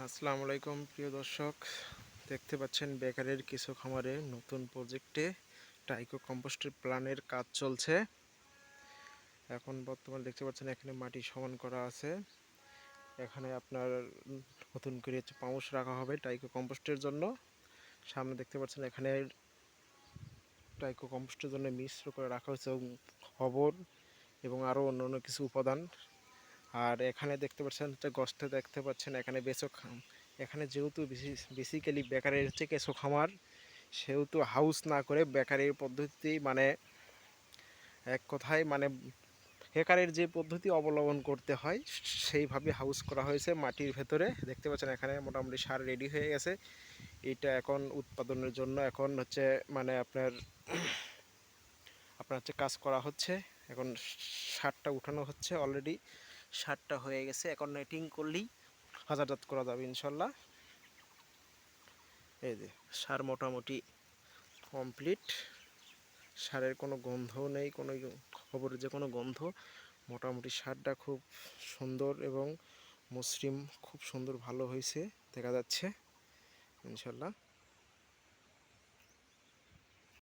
আসসালামু আলাইকুম প্রিয় দর্শক। দেখতে পাচ্ছেন বেকারের কিছু খামারে নতুন প্রজেক্টে টাইকো কম্পোস্টের প্ল্যানের কাজ চলছে। এখন বর্তমানে দেখতে পাচ্ছেন এখানে মাটি সমান করা আছে। এখানে আপনার নতুন করে হচ্ছে পাউস রাখা হবে টাইকো কম্পোস্টের জন্য। সামনে দেখতে পাচ্ছেন এখানে টাইকো কম্পোস্টের জন্য মিশ্র করে রাখা হয়েছে খবর এবং আরও অন্য অন্য কিছু উপাদান। আর এখানে দেখতে পাচ্ছেন গস্তে দেখতে পাচ্ছেন, এখানে বেসো এখানে যেহেতু বেসিক্যালি বেকারের হচ্ছে কেঁচো খামার, সেহেতু হাউস না করে বেকারির পদ্ধতি মানে এক কথায় মানে বেকারের যে পদ্ধতি অবলম্বন করতে হয়, সেইভাবে হাউস করা হয়েছে মাটির ভেতরে। দেখতে পাচ্ছেন, এখানে মোটামুটি সার রেডি হয়ে গেছে। এটা এখন উৎপাদনের জন্য এখন হচ্ছে মানে আপনার আপনার হচ্ছে কাজ করা হচ্ছে। এখন সারটা উঠানো হচ্ছে অলরেডি সারটা হয়ে গেছে, এখন নেটিং করলেই হাজারজাত করা যাবে ইনশাল্লাহ। এই যে, সার মোটামুটি কমপ্লিট সারের কোনো গন্ধও নেই, কোনো খবরের যে কোনো গন্ধ। মোটামুটি সারটা খুব সুন্দর এবং মসৃণ, খুব সুন্দর ভালো হয়েছে, দেখা যাচ্ছে, ইনশাল্লাহ।